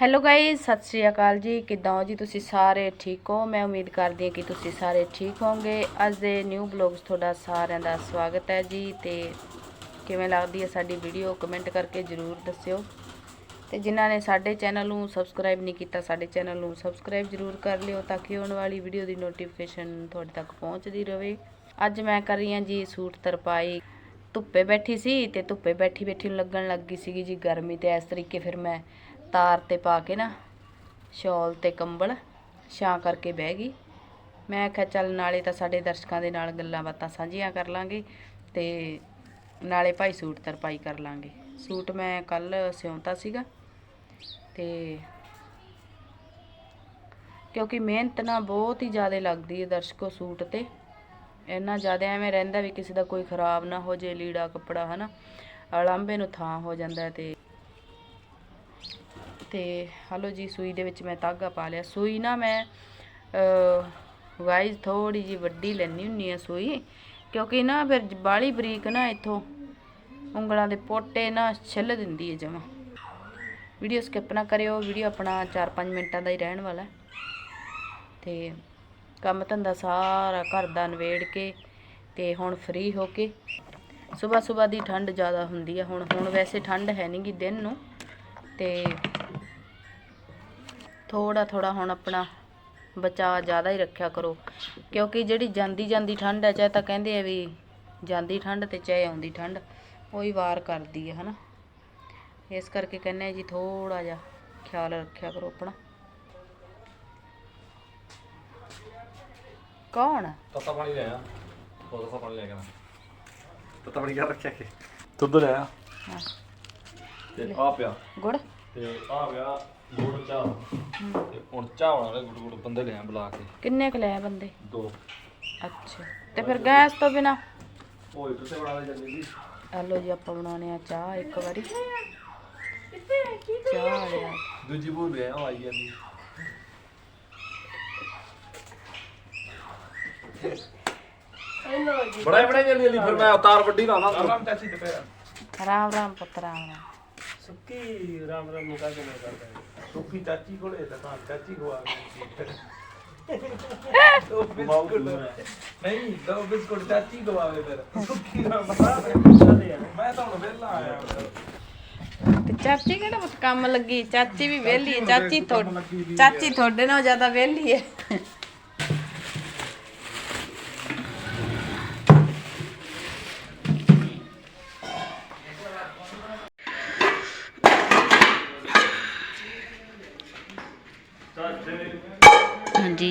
Hello guys ਸਤਿ ਸ਼੍ਰੀ ਅਕਾਲ ਜੀ। ਕਿੱਦਾਂ ਹੋ ਜੀ ਤੁਸੀਂ ਸਾਰੇ? ਠੀਕ ਹੋ? ਮੈਂ ਉਮੀਦ ਕਰਦੀ ਹਾਂ ਕਿ ਤੁਸੀਂ ਸਾਰੇ ਠੀਕ ਹੋਵੋਗੇ। ਅੱਜ ਦੇ ਨਿਊ ਬਲੌਗਸ ਤੁਹਾਡਾ ਸਾਰਿਆਂ ਦਾ ਸਵਾਗਤ ਹੈ ਜੀ। ਤੇ ਕਿਵੇਂ ਲੱਗਦੀ ਹੈ ਸਾਡੀ ਵੀਡੀਓ ਕਮੈਂਟ ਕਰਕੇ ਜਰੂਰ ਦੱਸਿਓ। ਤੇ ਜਿਨ੍ਹਾਂ ਨੇ ਸਾਡੇ ਚੈਨਲ ਨੂੰ ਸਬਸਕ੍ਰਾਈਬ ਨਹੀਂ ਕੀਤਾ, ਸਾਡੇ ਚੈਨਲ ਨੂੰ ਸਬਸਕ੍ਰਾਈਬ ਜਰੂਰ ਕਰ ਲਿਓ ਤਾਂ ਕਿ ਆਉਣ ਵਾਲੀ ਵੀਡੀਓ ਦੀ ਨੋਟੀਫਿਕੇਸ਼ਨ ਤੁਹਾਡੇ ਤੱਕ ਪਹੁੰਚਦੀ ਰਹੇ ਅੱਜ ਮੈਂ ਕਰ ਰਹੀ ਹਾਂ ਜੀ ਸੂਟ ਤਰਪਾਈ। ਧੁੱਪੇ ਬੈਠੀ ਸੀ ਤੇ ਧੁੱਪੇ ਬੈਠੀ ਬੈਠੀ ਨੂੰ ਲੱਗਣ ਲੱਗੀ ਸੀਗੀ ਜੀ ਗਰਮੀ ਤੇ। ਇਸ ਤਰੀਕੇ ਫਿਰ ਮੈਂ ਤਾਰ ਤੇ ਪਾ ਕੇ ਨਾ ਸ਼ਾਲ ਤੇ ਕੰਬਲ ਛਾਂ ਕਰਕੇ ਬਹਿ ਗਈ। ਮੈਂ ਆਖਿਆ ਚੱਲ ਨਾਲੇ ਤਾਂ ਸਾਡੇ ਦਰਸ਼ਕਾਂ ਦੇ ਨਾਲ ਗੱਲਾਂ ਬਾਤਾਂ ਸਾਂਝੀਆਂ ਕਰ ਲਾਂਗੇ ਤੇ ਨਾਲੇ ਭਾਈ ਸੂਟ ਤਰਪਾਈ ਕਰ ਲਾਂਗੇ। ਸੂਟ ਮੈਂ ਕੱਲ ਸਿਉਂਤਾ ਸੀਗਾ ਤੇ ਕਿਉਂਕਿ ਮਿਹਨਤ ਨਾ ਬਹੁਤ ਹੀ ਜ਼ਿਆਦਾ ਲੱਗਦੀ ਹੈ ਦਰਸ਼ਕੋ ਸੂਟ ਤੇ। ਇੰਨਾ ਜ਼ਿਆਦਾ ਐਵੇਂ ਰਹਿੰਦਾ ਵੀ ਕਿਸੇ ਦਾ ਕੋਈ ਖਰਾਬ ਨਾ ਹੋ ਜੇ ਲੀੜਾ ਕੱਪੜਾ ਹਨਾ ਅਲਾਂਬੇ ਨੂੰ ਥਾਂ ਹੋ ਜਾਂਦਾ ਹੈ ਤੇ ਤੇ ਹਲੋ ਜੀ, ਸੂਈ ਦੇ ਵਿੱਚ ਮੈਂ ਧਾਗਾ ਪਾ ਲਿਆ। ਸੂਈ ਨਾ ਮੈਂ ਵਾਈਜ਼ ਥੋੜੀ ਜੀ ਵੱਡੀ ਲੈਣੀ ਹੁੰਨੀ ਆ ਸੂਈ, ਕਿਉਂਕਿ ਨਾ ਫਿਰ ਬਾਲੀ ਬਰੀਕ ਨਾ ਇੱਥੋਂ ਉਂਗਲਾਂ ਦੇ ਪੋਟੇ ਨਾ ਛਿੱਲ ਦਿੰਦੀ ਹੈ ਜਮਾ। ਵੀਡੀਓ ਸਕਿਪ ਨਾ ਕਰਿਓ, ਵੀਡੀਓ ਆਪਣਾ 4-5 ਮਿੰਟਾਂ ਦਾ ਹੀ ਰਹਿਣ ਵਾਲਾ ਹੈ। ਤੇ ਕੰਮ ਧੰਦਾ ਸਾਰਾ ਘਰ ਦਾ ਨਵੇੜ ਕੇ ਤੇ ਹੁਣ ਫ੍ਰੀ ਹੋ ਕੇ ਸਵੇਰ ਸਵੇਰ ਦੀ ਠੰਡ ਜ਼ਿਆਦਾ ਹੁੰਦੀ ਹੈ। ਹੁਣ ਹੁਣ ਵੈਸੇ ਠੰਡ ਹੈ ਨਹੀਂਗੀ ਦਿਨ ਨੂੰ ਤੇ ਥੋੜਾ ਥੋੜਾ ਹੁਣ ਆਪਣਾ ਬਚਾਅ ਜ਼ਿਆਦਾ ਹੀ ਰੱਖਿਆ ਕਰੋ। ਕਿਉਂਕਿ ਜਿਹੜੀ ਜਾਂਦੀ ਜਾਂਦੀ ਠੰਡ ਹੈ ਚਾਹੇ ਤਾਂ ਕਹਿੰਦੇ ਆ ਵੀ ਜਾਂਦੀ ਠੰਡ ਤੇ ਚਾਹੇ ਆਉਂਦੀ ਠੰਡ ਉਹੀ ਵਾਰ ਕਰਦੀ ਹੈ ਹਨਾ। ਇਸ ਕਰਕੇ ਕਹਿੰਦੇ ਆ ਜੀ ਥੋੜਾ ਜਿਹਾ ਖਿਆਲ ਰੱਖਿਆ ਕਰੋ ਆਪਣਾ। ਕੌਣ? ਤੱਤਾ ਪਾਣੀ ਲੈ ਆ। ਉਹ ਤੱਤਾ ਪਾਣੀ ਲੈ ਕੇ ਨਾ ਤੱਤਾ ਪਾਣੀ ਕਰ ਰੱਖਿਆ ਕਿ? ਦੁੱਧ ਲੈ ਆ। ਤੇ ਆ ਪਿਆ। ਗੁੜ? ਤੇ ਆ ਪਿਆ ਗੁੜ ਚਾਹ। ਤੇ ਹੁਣ ਚਾਹ ਵਾਲੇ ਗੁੜ ਗੁੜ ਬੰਦੇ ਲੈ ਆ ਬੁਲਾ ਕੇ। ਕਿੰਨੇ ਕੁ ਲੈ ਬੰਦੇ? ਦੋ। ਅੱਛਾ। ਤੇ ਫਿਰ ਗੈਸ ਤੋਂ ਬਿਨਾ? ਉਹ ਇੱਕ ਤੇ ਬਣਾ ਦੇ ਜਲਦੀ ਜੀ। ਹਲੋ ਜੀ ਆਪਾਂ ਬਣਾਉਣੇ ਆ ਚਾਹ ਇੱਕ ਵਾਰੀ। ਚਾਹ ਲਿਆ ਦੂਜੀ ਬੂਰ ਲੈ ਆ ਆਈ ਜਾਂਦੀ। ਬੜਾ ਬੜਾ ਜਲਦੀ ਜਲਦੀ ਫਿਰ ਮੈਂ ਉਤਾਰ ਵੱਡੀ ਲਾਣਾ ਆਰਾਮ ਚਾਚੀ ਤੇ ਪਿਆ ਰਾਮ ਰਾਮ ਪੁੱਤ ਰਾਮ ਰਾਮ ਸੁੱਕੀ ਰਾਮ ਰਾਮ ਮੁਕਾ ਕੇ ਮੈਂ ਕਰਦਾ ਹਾਂ। ਸੁੱਕੀ ਚਾਚੀ ਕੋਲੇ ਤਾਂ ਚਾਚੀ ਕੋ ਆ ਗਈ ਦੋ ਬਿਸਕੁਟ ਨਹੀਂ ਦੋ ਬਿਸਕੁਟ ਚਾਚੀ ਆਵੇ ਫਿਰ। ਸੁੱਕੀ ਰਾਮ ਰਾਮ ਮੈਂ ਤਾਂ ਹੁਣ ਵਿਹਲਾ ਆਇਆ ਤੇ ਚਾਚੀ ਕਿਹੜਾ ਬਸ ਕੰਮ ਲੱਗੀ? ਚਾਚੀ ਵੀ ਵਿਹਲੀ ਹੈ। ਚਾਚੀ ਥੋ ਚਾਚੀ ਤੁਹਾਡੇ ਨਾਲੋਂ ਜ਼ਿਆਦਾ ਵਿਹਲੀ ਹੈ।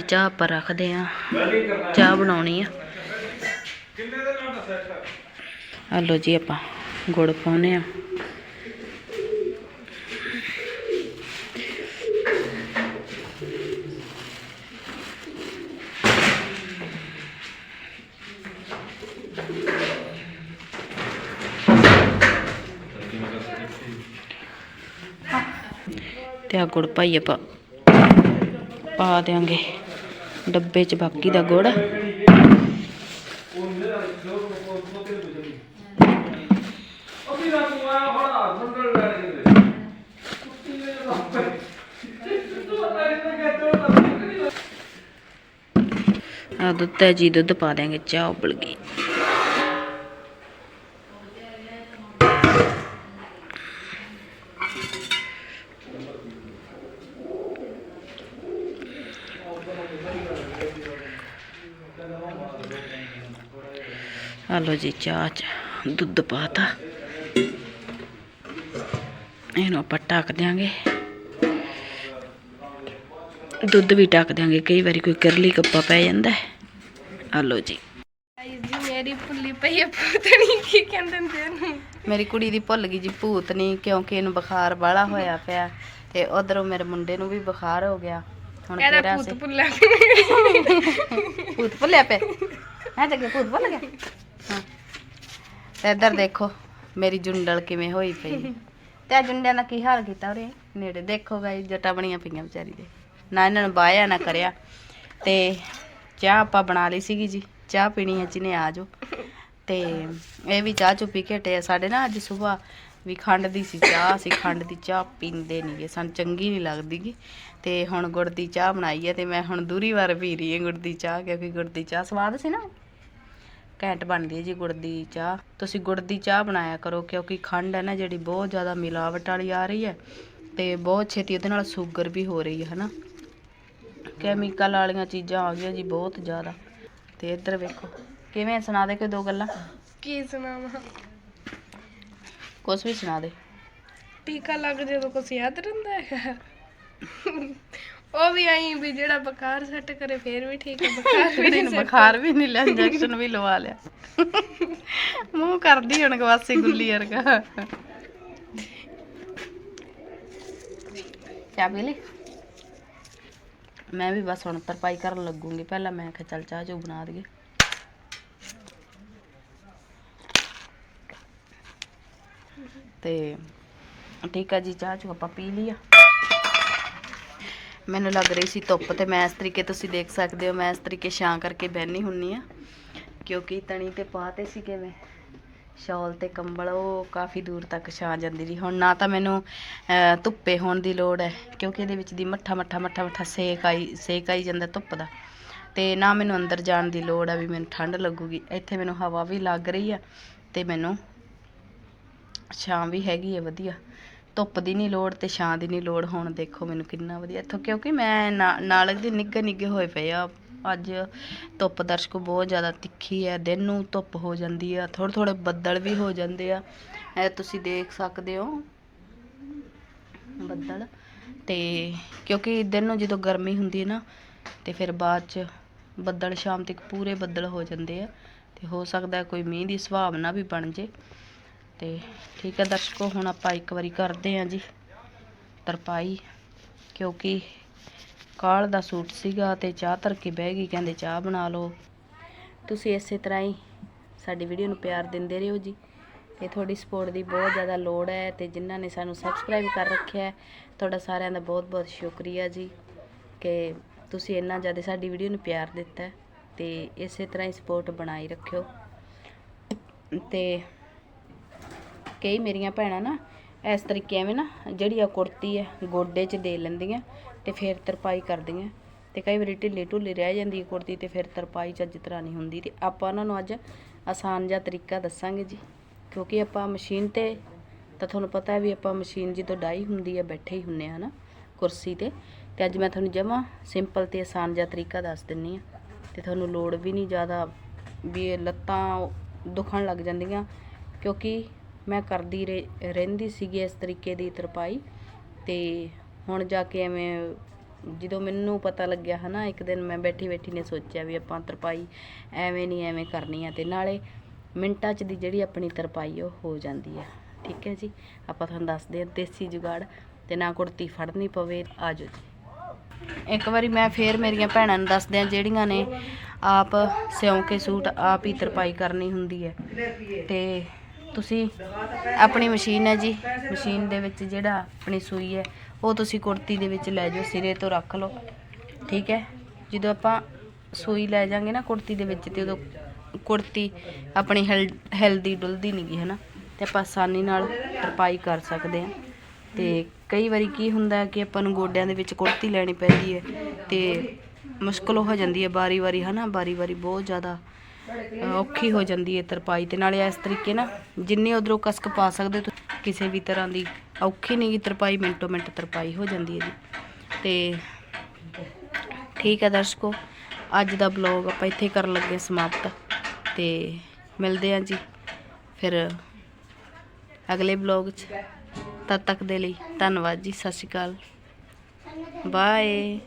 ਚਾਹ ਆਪਾਂ ਰੱਖਦੇ ਆ। ਚਾਹ ਬਣਾਉਣੀ ਆ। ਹਲੋ ਜੀ ਆਪਾਂ ਗੁੜ ਪਾਉਨੇ ਆ। ਤੇ ਆ ਗੁੜ ਪਾਈ ਆਪਾਂ ਪਾ ਦਿਆਂਗੇ। ਡੱਬੇ 'ਚ ਬਾਕੀ ਦਾ ਗੁੜ। ਆ ਦੁੱਧ ਹੈ ਜੀ, ਦੁੱਧ ਪਾ ਦਿਆਂਗੇ, ਚਾਹ ਉਬਲ ਗਈ। ਹਲੋ ਜੀ ਚਾਹ ਚ ਦੁੱਧ ਪਾਤਾ। ਇਹਨੂੰ ਆਪਾਂ ਢੱਕ ਦਿਆਂਗੇ। ਦੁੱਧ ਵੀ ਢੱਕ ਦਿਆਂਗੇ ਕਈ ਵਾਰੀ ਕੋਈ ਕਰਲੀ ਕੱਪਾ ਪੈ ਜਾਂਦਾ ਹੈ। ਆ ਲਓ ਜੀ ਜੀ ਮੇਰੀ ਭੁੱਲੀ ਪਈ ਹੈ ਪਤਨੀ ਕੀ ਕਹਿੰਦੇ ਨੇ ਇਹਨੂੰ? ਮੇਰੀ ਕੁੜੀ ਦੀ ਭੁੱਲ ਗਈ ਜੀ ਭੂਤਨੀ ਕਿਉਂਕਿ ਇਹਨੂੰ ਬੁਖਾਰ ਬਾਲਾ ਹੋਇਆ ਪਿਆ। ਤੇ ਉਧਰੋਂ ਮੇਰੇ ਮੁੰਡੇ ਨੂੰ ਵੀ ਬੁਖਾਰ ਹੋ ਗਿਆ। ਹੁਣ ਇਹਦਾ ਕਿਹੜਾ ਭੂਤ ਸੀ ਭੁੱਲਾ ਭੂਤ ਭੁੱਲਿਆ ਪਿਆ? ਹੈ ਤੇ ਭੂਤ ਭੁੱਲ ਗਿਆ? ਤੇ ਇੱਧਰ ਦੇਖੋ, ਮੇਰੀ ਜੁੰਡਲ ਕਿਵੇਂ ਹੋਈ ਪਈ। ਤੇ ਆ ਜੁੰਡਿਆਂ ਦਾ ਕੀ ਹਾਲ ਕੀਤਾ ਉਰੇ? ਨੇੜੇ ਦੇਖੋ ਗਾਈ ਜਟਾ ਬਣੀਆਂ ਪਈਆਂ ਵਿਚਾਰੀ ਦੇ। ਨਾ ਇਹਨਾਂ ਨੂੰ ਬਾਇਆ ਨਾ ਕਰਿਆ। ਤੇ ਚਾਹ ਆਪਾਂ ਬਣਾ ਲਈ ਸੀਗੀ ਜੀ। ਚਾਹ ਪੀਣੀ ਹੈ ਜਿਹਨੇ ਆ ਜਾਓ। ਤੇ ਇਹ ਵੀ ਚਾਹ ਚੁੱਪੀ ਪੀ ਆ। ਸਾਡੇ ਨਾ ਅੱਜ ਸਵੇਰ ਵੀ ਖੰਡ ਦੀ ਸੀ ਚਾਹ, ਅਸੀਂ ਖੰਡ ਦੀ ਚਾਹ ਪੀਂਦੇ ਨਹੀਂਗੇ ਸਾਨੂੰ ਚੰਗੀ ਨਹੀਂ ਲੱਗਦੀਗੀ ਤੇ ਹੁਣ ਗੁੜ ਦੀ ਚਾਹ ਬਣਾਈ ਹੈ ਤੇ ਮੈਂ ਹੁਣ ਦੂਰੀ ਵਾਰ ਪੀ ਰਹੀ ਹਾਂ ਗੁੜ ਦੀ ਚਾਹ, ਕਿਉਂਕਿ ਗੁੜ ਦੀ ਚਾਹ ਸਵਾਦ ਸੀ ਨਾ। ਘੈਂਟ ਬਣਦੀ ਹੈ ਜੀ ਗੁੜ ਦੀ ਚਾਹ। ਤੁਸੀਂ ਗੁੜ ਦੀ ਚਾਹ ਬਣਾਇਆ ਕਰੋ ਕਿਉਂਕਿ ਖੰਡ ਹੈ ਨਾ ਜਿਹੜੀ ਬਹੁਤ ਜ਼ਿਆਦਾ ਮਿਲਾਵਟ ਵਾਲੀ ਆ ਰਹੀ ਹੈ ਤੇ ਬਹੁਤ ਛੇਤੀ ਉਹਦੇ ਨਾਲ ਸ਼ੂਗਰ ਵੀ ਹੋ ਰਹੀ ਹੈ ਹਨਾ? ਕੈਮੀਕਲ ਵਾਲੀਆਂ ਚੀਜ਼ਾਂ ਆ ਗਈਆਂ ਜੀ ਬਹੁਤ ਜ਼ਿਆਦਾ। ਤੇ ਇੱਧਰ ਵੇਖੋ ਕਿਵੇਂ ਸੁਣਾ ਦੇ ਕੋਈ ਦੋ ਗੱਲਾਂ। ਕੀ ਸੁਣਾਵਾਂ? ਕੁਛ ਵੀ ਸੁਣਾ ਦੇ। ਟੀਕਾ ਲੱਗ ਜਦੋਂ ਕੁਛ ਯਾਦ ਰਹਿੰਦਾ ਹੈ ਉਹ ਵੀ ਆਈ ਵੀ ਜਿਹੜਾ ਬੁਖਾਰ ਸੈੱਟ ਕਰੇ ਫੇਰ ਵੀ ਠੀਕ ਹੈ ਬੁਖਾਰ ਵੀ ਕੁੜੀ ਨੂੰ ਬੁਖਾਰ ਵੀ ਨਹੀਂ ਲਿਆ ਇੰਜੈਕਸ਼ਨ ਵੀ ਲਵਾ ਲਿਆ। ਮੂੰਹ ਕਰਦੀ ਹੁਣ ਗਵਾਸੀ ਗੁੱਲੀ ਵਰਗਾ। ਚਾਹ ਪੀ ਲਈ? ਮੈਂ ਵੀ ਬਸ ਹੁਣ ਤਰਪਾਈ ਕਰਨ ਲੱਗੂੰਗੀ ਪਹਿਲਾਂ ਮੈਂ ਕਿਹਾ ਚੱਲ ਚਾਹ ਜੋ ਬਣਾ ਦਈਏ। ਤੇ ਠੀਕ ਆ ਜੀ ਚਾਹ ਚੋ ਆਪਾਂ ਪੀ ਲਈ ਆ। ਮੈਨੂੰ ਲੱਗ ਰਹੀ ਸੀ ਧੁੱਪ ਤੇ ਮੈਂ ਇਸ ਤਰੀਕੇ ਤੁਸੀਂ ਦੇਖ ਸਕਦੇ ਹੋ, ਮੈਂ ਇਸ ਤਰੀਕੇ ਛਾਂ ਕਰਕੇ ਬਹਿਨੀ ਹੁੰਨੀ ਆ। ਕਿਉਂਕਿ ਤਣੀ ਤੇ ਪਾਤੇ ਸੀ ਕਿਵੇਂ? ਸ਼ਾਲ ਤੇ ਕੰਬਲ, ਉਹ ਕਾਫੀ ਦੂਰ ਤੱਕ ਛਾਂ ਜਾਂਦੀ ਰਹੀ। ਹੁਣ ਨਾ ਤਾਂ ਮੈਨੂੰ ਧੁੱਪੇ ਹੋਣ ਦੀ ਲੋੜ ਹੈ, ਕਿਉਂਕਿ ਇਹਦੇ ਵਿੱਚ ਦੀ ਮੱਠਾ ਮੱਠਾ ਮੱਠਾ ਮੱਠਾ ਸੇਕ ਆਈ ਸੇਕ ਆਈ ਜਾਂਦਾ ਧੁੱਪ ਦਾ। ਤੇ ਨਾ ਮੈਨੂੰ ਅੰਦਰ ਜਾਣ ਦੀ ਲੋੜ ਆ ਵੀ ਮੈਨੂੰ ਠੰਡ ਲੱਗੂਗੀ। ਇੱਥੇ ਮੈਨੂੰ ਹਵਾ ਵੀ ਲੱਗ ਰਹੀ ਆ ਤੇ ਮੈਨੂੰ ਛਾਂ ਵੀ ਹੈਗੀ ਹੈ ਵਧੀਆ। ਧੁੱਪ ਦੀ ਨਹੀਂ ਲੋੜ ਤੇ ਛਾਂ ਦੀ ਨਹੀਂ ਲੋੜ, ਹੁਣ ਦੇਖੋ ਮੈਨੂੰ ਕਿੰਨਾ ਵਧੀਆ। ਇੱਥੋਂ ਕਿਉਂਕਿ ਮੈਂ ਨਾ- ਨਾਲਕ ਦੇ ਨਿੱਘੇ ਨਿੱਘੇ ਹੋਏ ਪਏ ਆ। ਅੱਜ ਧੁੱਪ ਦਰਸ਼ਕੋ ਬਹੁਤ ਜ਼ਿਆਦਾ ਤਿੱਖੀ ਹੈ, ਦਿਨ ਨੂੰ ਧੁੱਪ ਹੋ ਜਾਂਦੀ ਆ ਥੋੜੇ ਥੋੜੇ ਬੱਦਲ ਵੀ ਹੋ ਜਾਂਦੇ ਆ। ਇਹ ਤੁਸੀਂ ਦੇਖ ਸਕਦੇ ਹੋ, ਬੱਦਲ। ਤੇ ਕਿਉਂਕਿ ਦਿਨ ਨੂੰ ਜਦੋਂ ਗਰਮੀ ਹੁੰਦੀ ਹੈ ਨਾ, ਤੇ ਫਿਰ ਬਾਅਦ ਚ ਬੱਦਲ ਸ਼ਾਮ ਤੱਕ ਪੂਰੇ ਬੱਦਲ ਹੋ ਜਾਂਦੇ ਆ। ਤੇ ਹੋ ਸਕਦਾ ਕੋਈ ਮੀਂਹ ਦੀ ਸੰਭਾਵਨਾ ਵੀ ਬਣ ਜੇ। ਤੇ ਠੀਕ ਹੈ ਦਰਸ਼ਕੋ, ਹੁਣ ਆਪਾਂ ਇੱਕ ਵਾਰੀ ਕਰਦੇ ਹਾਂ ਜੀ ਤਰਪਾਈ, ਕਿਉਂਕਿ ਕਾਲ ਦਾ ਸੂਟ ਸੀਗਾ ਤੇ ਚਾਹ ਧਰ ਕੇ ਬਹਿ ਗਈ, ਕਹਿੰਦੇ ਚਾਹ ਬਣਾ ਲਓ। ਤੁਸੀਂ ਇਸੇ ਤਰ੍ਹਾਂ ਹੀ ਸਾਡੀ ਵੀਡੀਓ ਨੂੰ ਪਿਆਰ ਦਿੰਦੇ ਰਹੋ ਜੀ। ਤੇ ਤੁਹਾਡੀ ਸਪੋਰਟ ਦੀ ਬਹੁਤ ਜ਼ਿਆਦਾ ਲੋੜ ਹੈ ਤੇ ਜਿਨ੍ਹਾਂ ਨੇ ਸਾਨੂੰ ਸਬਸਕ੍ਰਾਈਬ ਕਰ ਰੱਖਿਆ ਹੈ, ਤੁਹਾਡਾ ਸਾਰਿਆਂ ਦਾ ਬਹੁਤ ਬਹੁਤ ਸ਼ੁਕਰੀਆ ਜੀ ਕਿ ਤੁਸੀਂ ਇੰਨਾ ਜ਼ਿਆਦਾ ਸਾਡੀ ਵੀਡੀਓ ਨੂੰ ਪਿਆਰ ਦਿੱਤਾ ਹੈ ਤੇ ਇਸੇ ਤਰ੍ਹਾਂ ਹੀ ਸਪੋਰਟ ਬਣਾਈ ਰੱਖਿਓ। ਤੇ ਕਈ ਮੇਰੀਆਂ ਭੈਣਾਂ ਨਾ ਇਸ ਤਰੀਕੇ ਐਵੇਂ ਨਾ ਜਿਹੜੀ ਆ ਕੁੜਤੀ ਹੈ ਗੋਡੇ 'ਚ ਦੇ ਲੈਂਦੀਆਂ ਤੇ ਫਿਰ ਤਰਪਾਈ ਕਰਦੀਆਂ। ਤੇ ਕਈ ਵਾਰੀ ਢਿੱਲੀ ਢੁੱਲੀ ਰਹਿ ਜਾਂਦੀ ਹੈ ਕੁੜਤੀ ਤੇ ਫਿਰ ਤਰਪਾਈ ਚੱਜ ਤਰ੍ਹਾਂ ਨਹੀਂ ਹੁੰਦੀ। ਤੇ ਆਪਾਂ ਉਹਨਾਂ ਨੂੰ ਅੱਜ ਆਸਾਨ ਜਿਹਾ ਤਰੀਕਾ ਦੱਸਾਂਗੇ ਜੀ। ਕਿਉਂਕਿ ਆਪਾਂ ਮਸ਼ੀਨ ਤੇ ਤਾਂ ਤੁਹਾਨੂੰ ਪਤਾ ਹੈ ਵੀ ਆਪਾਂ ਮਸ਼ੀਨ ਜਦੋਂ ਡਾਈ ਹੁੰਦੀ ਹੈ ਬੈਠੇ ਹੀ ਹੁੰਨੇ ਆ ਨਾ ਕੁਰਸੀ ਤੇ। ਤੇ ਅੱਜ ਮੈਂ ਤੁਹਾਨੂੰ ਜਮਾ ਸਿੰਪਲ ਤੇ ਆਸਾਨ ਜਿਹਾ ਤਰੀਕਾ ਦੱਸ ਦਿੰਨੀ ਆ। ਤੇ ਤੁਹਾਨੂੰ ਲੋੜ ਵੀ ਨਹੀਂ ਜ਼ਿਆਦਾ ਵੀ ਇਹ ਲੱਤਾਂ ਦੁਖਣ ਲੱਗ ਜਾਂਦੀਆਂ। ਕਿਉਂਕਿ ਮੈਂ ਕਰਦੀ ਰਹਿ- ਰਹਿੰਦੀ ਸੀਗੀ ਇਸ ਤਰੀਕੇ ਦੀ ਤਰਪਾਈ ਤੇ ਹੁਣ ਜਾ ਕੇ ਐਵੇਂ ਜਦੋਂ ਮੈਨੂੰ ਪਤਾ ਲੱਗਿਆ ਹਨਾ, ਇੱਕ ਦਿਨ ਮੈਂ ਬੈਠੀ ਬੈਠੀ ਨੇ ਸੋਚਿਆ ਵੀ ਆਪਾਂ ਤਰਪਾਈ ਐਵੇਂ ਨਹੀਂ, ਐਵੇਂ ਕਰਨੀ ਆ ਤੇ ਨਾਲੇ ਮਿੰਟਾਂ 'ਚ ਦੀ ਜਿਹੜੀ ਆਪਣੀ ਤਰਪਾਈ ਉਹ ਹੋ ਜਾਂਦੀ ਆ। ਠੀਕ ਹੈ ਜੀ? ਆਪਾਂ ਤੁਹਾਨੂੰ ਦੱਸਦੇ ਹਾਂ ਦੇਸੀ ਜੁਗਾੜ ਤੇ ਨਾ ਕੁੜਤੀ ਫੜਨੀ ਪਵੇ, ਆਜੋ ਜੀ। ਇੱਕ ਵਾਰੀ ਮੈਂ ਫੇਰ ਮੇਰੀਆਂ ਭੈਣਾਂ ਨੂੰ ਦੱਸਦਿਆਂ ਜਿਹੜੀਆਂ ਨੇ ਆਪ ਸਿਉਂ ਕੇ ਸੂਟ ਆਪ ਹੀ ਤਰਪਾਈ ਕਰਨੀ ਹੁੰਦੀ ਹੈ ਤੇ ਤੁਸੀਂ ਆਪਣੀ ਮਸ਼ੀਨ ਹੈ ਜੀ। ਮਸ਼ੀਨ ਦੇ ਵਿੱਚ ਜਿਹੜਾ ਆਪਣੀ ਸੂਈ ਹੈ, ਉਹ ਤੁਸੀਂ ਕੁੜਤੀ ਦੇ ਵਿੱਚ ਲੈ ਜਾਓ, ਸਿਰੇ ਤੋਂ ਰੱਖ ਲਓ। ਠੀਕ ਹੈ? ਜਦੋਂ ਆਪਾਂ ਸੂਈ ਲੈ ਜਾਾਂਗੇ ਨਾ ਕੁੜਤੀ ਦੇ ਵਿੱਚ, ਤੇ ਉਦੋਂ ਕੁੜਤੀ ਆਪਣੀ ਹਿਲ ਹਿਲਦੀ ਡੁੱਲਦੀ ਨਹੀਂ ਗੀ, ਹੈ ਨਾ? ਤੇ ਆਪਾਂ ਆਸਾਨੀ ਨਾਲ ਤਰਪਾਈ ਕਰ ਸਕਦੇ ਹਾਂ। ਤੇ ਕਈ ਵਾਰੀ ਕੀ ਹੁੰਦਾ ਕਿ ਆਪਾਂ ਨੂੰ ਗੋਡਿਆਂ ਦੇ ਵਿੱਚ ਕੁੜਤੀ ਲੈਣੀ ਪੈਂਦੀ ਹੈ, ਤੇ ਮੁਸ਼ਕਲ ਹੋ ਜਾਂਦੀ ਹੈ ਬਾਰੀ ਵਾਰੀ ਹਨਾ ਬਾਰੀ ਵਾਰੀ ਬਹੁਤ ਜ਼ਿਆਦਾ ਔਖੀ ਹੋ ਜਾਂਦੀ ਹੈ ਤਰਪਾਈ ਤੇ ਨਾਲੇ ਇਸ ਤਰੀਕੇ ਨਾ ਜਿੰਨੀ ਉਧਰੋਂ ਕਸਕ ਪਾ ਸਕਦੇ ਹੋ ਤੁਸੀਂ, ਕਿਸੇ ਵੀ ਤਰ੍ਹਾਂ ਦੀ ਔਖੀ ਨਹੀਂ ਗੀ ਤਰਪਾਈ ਮਿੰਟੋ ਮਿੰਟ ਤਰਪਾਈ ਹੋ ਜਾਂਦੀ ਹੈ ਜੀ। ਤੇ ਠੀਕ ਹੈ ਦਰਸ਼ਕੋ, ਅੱਜ ਦਾ ਬਲੌਗ ਆਪਾਂ ਇੱਥੇ ਕਰਨ ਲੱਗੇ ਸਮਾਪਤ ਤੇ ਮਿਲਦੇ ਹਾਂ ਜੀ ਫਿਰ ਅਗਲੇ ਬਲੌਗ 'ਚ। ਤਦ ਤੱਕ ਦੇ ਲਈ ਧੰਨਵਾਦ ਜੀ, ਸਤਿ ਸ਼੍ਰੀ ਅਕਾਲ। ਬਾਏ